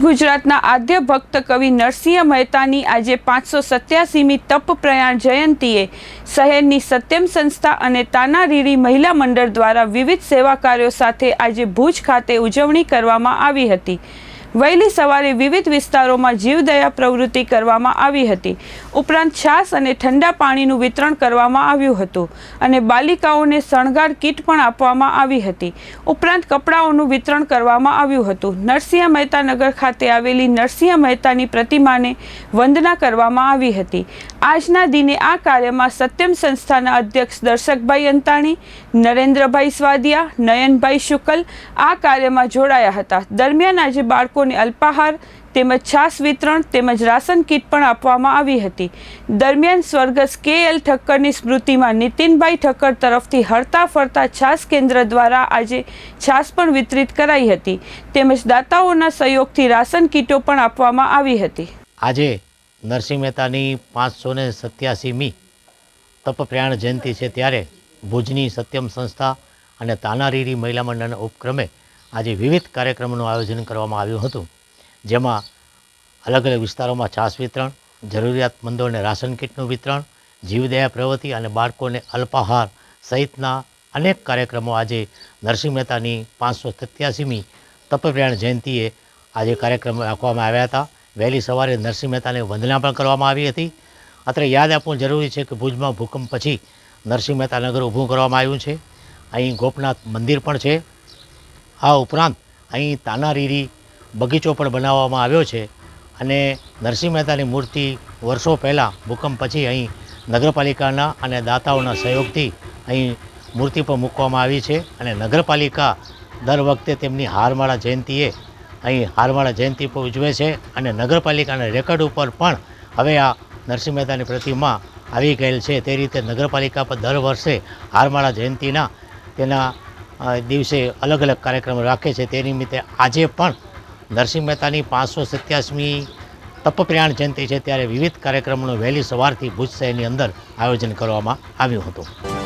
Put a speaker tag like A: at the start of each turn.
A: ગુજરાતના આદ્ય ભક્ત કવિ નરસિંહ મહેતાની આજે પાંચસો સત્યાસીમી તપ પ્રયાણ જયંતીએ શહેરની સત્યમ સંસ્થા અને તાનારીરી મહિલા મંડળ દ્વારા વિવિધ સેવા કાર્યો સાથે આજે ભુજ ખાતે ઉજવણી કરવામાં આવી હતી. વહેલી સવારે વિવિધ વિસ્તારોમાં જીવદયા પ્રવૃત્તિ કરવામાં આવી હતી. ઉપરાંત છાશ અને ઠંડા પાણીનું વિતરણ કરવામાં આવ્યું હતું અને બાલિકાઓને શણગાર કીટ પણ આપવામાં આવી હતી. ઉપરાંત કપડાઓનું વિતરણ કરવામાં આવ્યું હતું. નરસિંહ મહેતા નગર ખાતે આવેલી નરસિંહ મહેતાની પ્રતિમાને વંદના કરવામાં આવી હતી. આજના દિને આ કાર્યમાં સત્યમ સંસ્થાના અધ્યક્ષ દર્શકભાઈ અંતાણી, નરેન્દ્રભાઈ સ્વાદિયા, નયનભાઈ શુકલ આ કાર્યમાં જોડાયા હતા. દરમિયાન આજે બાળકોને અલ્પાહાર તેમજ છાસ વિતરણ તેમજ રાશન કીટ પણ આપવામાં આવી હતી. દરમિયાન સ્વર્ગસ્થ કે એલ ઠક્કરની સ્મૃતિમાં નીતિનભાઈ ઠક્કર તરફથી હરતા ફરતા છાસ કેન્દ્ર દ્વારા આજે છાસ પણ વિતરિત કરાઈ હતી. તેમજ દાતાઓના સહયોગથી રાશન કીટો પણ આપવામાં આવી હતી.
B: આજે નરસિંહ મહેતાની પાંચસો ને સત્યાસીમી તપપ્રયાણ જયંતિ છે ત્યારે ભુજની સત્યમ સંસ્થા અને તાનારીરી મહિલા મંડળના ઉપક્રમે આજે વિવિધ કાર્યક્રમોનું આયોજન કરવામાં આવ્યું હતું, જેમાં અલગ અલગ વિસ્તારોમાં છાસ વિતરણ, જરૂરિયાતમંદોને રાશન કીટનું વિતરણ, જીવદયા પ્રવૃત્તિ અને બાળકોને અલ્પાહાર સહિતના અનેક કાર્યક્રમો આજે નરસિંહ મહેતાની પાંચસો સત્યાસીમી તપપ્રયાણ જયંતિએ આજે કાર્યક્રમ રાખવામાં આવ્યા હતા. વહેલી સવારે નરસિંહ મહેતાને વંદના પણ કરવામાં આવી હતી. અત્રે યાદ આપવું જરૂરી છે કે ભુજમાં ભૂકંપ પછી નરસિંહ મહેતા નગર ઊભું કરવામાં આવ્યું છે. અહીં ગોપનાથ મંદિર પણ છે. આ ઉપરાંત અહીં તાનારીરી બગીચો પણ બનાવવામાં આવ્યો છે અને નરસિંહ મહેતાની મૂર્તિ વર્ષો પહેલાં ભૂકંપ પછી અહીં નગરપાલિકાના અને દાતાઓના સહયોગથી અહીં મૂર્તિ પણ મૂકવામાં આવી છે અને નગરપાલિકા દર વખતે તેમની હારમાળા જયંતિએ અહીં હારમાળા જયંતિ પણ ઉજવે છે અને નગરપાલિકાના રેકર્ડ ઉપર પણ હવે આ નરસિંહ મહેતાની પ્રતિમા આવી ગયેલ છે. તે રીતે નગરપાલિકા પર દર વર્ષે હારમાળા જયંતિના તેના દિવસે અલગ અલગ કાર્યક્રમો રાખે છે. તે નિમિત્તે આજે પણ નરસિંહ મહેતાની પાંચસો સત્યાસમી તપપ્રયાણ જયંતિ છે. ત્યારે વિવિધ કાર્યક્રમોનું વહેલી સવારથી ભુજ શહેરની અંદર આયોજન કરવામાં આવ્યું હતું.